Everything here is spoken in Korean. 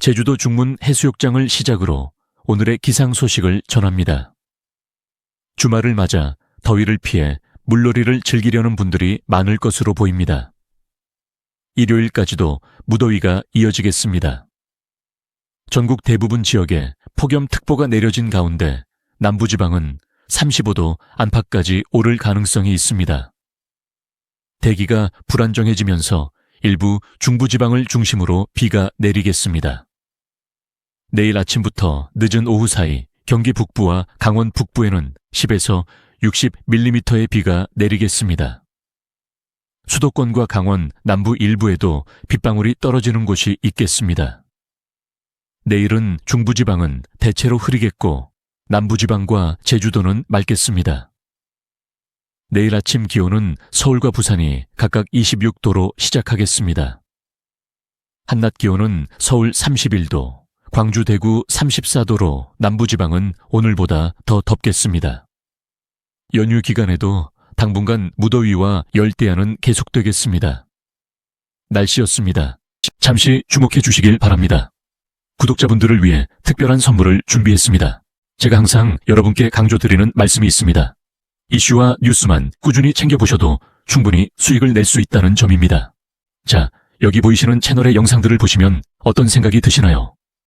제주도 중문 해수욕장을 시작으로 오늘의 기상 소식을 전합니다. 주말을 맞아 더위를 피해 물놀이를 즐기려는 분들이 많을 것으로 보입니다. 일요일까지도 무더위가 이어지겠습니다. 전국 대부분 지역에 폭염특보가 내려진 가운데 남부지방은 35도 안팎까지 오를 가능성이 있습니다. 대기가 불안정해지면서 일부 중부지방을 중심으로 비가 내리겠습니다. 내일 아침부터 늦은 오후 사이 경기 북부와 강원 북부에는 10에서 60mm의 비가 내리겠습니다. 수도권과 강원 남부 일부에도 빗방울이 떨어지는 곳이 있겠습니다. 내일은 중부지방은 대체로 흐리겠고 남부지방과 제주도는 맑겠습니다. 내일 아침 기온은 서울과 부산이 각각 26도로 시작하겠습니다. 한낮 기온은 서울 31도, 광주 대구 34도로 남부지방은 오늘보다 더 덥겠습니다. 연휴 기간에도 당분간 무더위와 열대야는 계속되겠습니다. 날씨였습니다. 잠시 주목해 주시길 바랍니다. 구독자분들을 위해 특별한 선물을 준비했습니다. 제가 항상 여러분께 강조드리는 말씀이 있습니다. 이슈와 뉴스만 꾸준히 챙겨보셔도 충분히 수익을 낼 수 있다는 점입니다. 자, 여기 보이시는 채널의 영상들을 보시면 어떤 생각이 드시나요?